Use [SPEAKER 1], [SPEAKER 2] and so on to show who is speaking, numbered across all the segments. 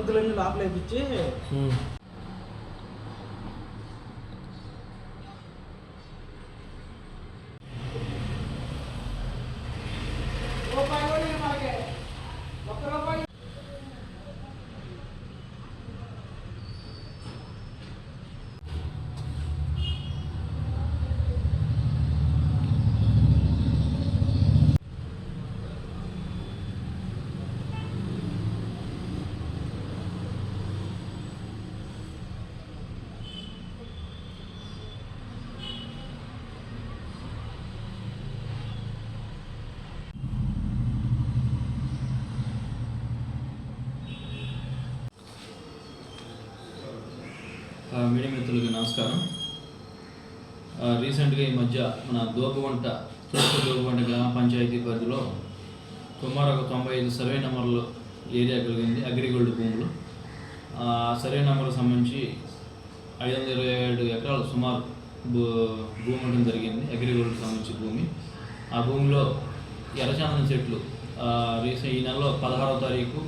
[SPEAKER 1] ముద్దులన్నీ లోపల
[SPEAKER 2] మీడియా మిత్రులకి నమస్కారం. రీసెంట్గా ఈ మధ్య మన దోపవంట తూర్పు దోపవంట గ్రామ పంచాయతీ పరిధిలో సుమారు ఒక తొంభై ఐదు సర్వే నెంబర్లు ఏరియా కలిగింది అగ్రిగోల్డ్ భూములు. ఆ సర్వే నెంబర్కి సంబంధించి ఐదు వందల ఇరవై ఏడు ఎకరాలు సుమారు భూ భూమి ఉండడం జరిగింది అగ్రిగోల్డ్కి సంబంధించి భూమి. ఆ భూమిలో ఎర్రచందన చెట్లు రీసెంట్ ఈ నెలలో పదహారవ తారీఖు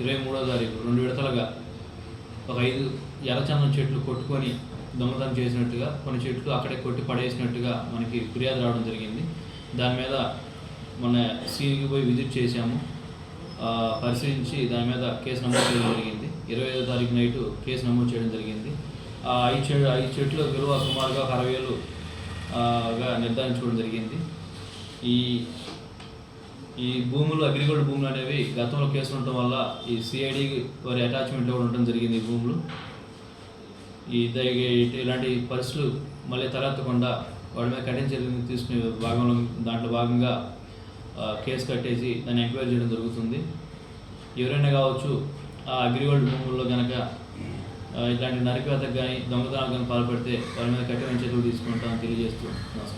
[SPEAKER 2] ఇరవై మూడో తారీఖు రెండు విడతలుగా ఒక ఐదు ఎర్రచందనం చెట్లు కొట్టుకొని దొంగతనం చేసినట్టుగా కొన్ని చెట్లు అక్కడే కొట్టి పడేసినట్టుగా మనకి ఫిర్యాదు రావడం జరిగింది. దాని మీద మన సీఈకి పోయి విజిట్ చేశాము. పరిశీలించి దాని మీద కేసు నమోదు చేయడం జరిగింది. ఇరవై ఐదో తారీఖు నైట్ కేసు నమోదు చేయడం జరిగింది. ఆ ఐదు చెట్లు ఐదు చెట్లు విలువ సుమారుగా ఒక అరవై వేలుగా నిర్ధారించుకోవడం జరిగింది. ఈ ఈ భూములు అగ్రికల్చర్ భూములు అనేవి గతంలో కేసులు ఉండటం వల్ల ఈ సిఐడి వారి అటాచ్మెంట్ కూడా ఉండటం జరిగింది ఈ భూములు. ఈ ఇలాంటి పరిస్థితులు మళ్ళీ తలెత్తకుండా వాడి మీద కఠిన చర్యలు తీసుకునే భాగంలో దాంట్లో భాగంగా కేసు కట్టేసి దాన్ని ఎంక్వైరీ చేయడం జరుగుతుంది. ఎవరైనా కావచ్చు ఆ అగ్రిగోల్డ్ భూముల్లో కనుక ఇలాంటి నరికవేతకు కానీ దొంగతనాలకు కానీ పాల్పడితే వారి మీద కఠిన చర్యలు తీసుకుంటామని తెలియజేస్తూ నమస్కారం.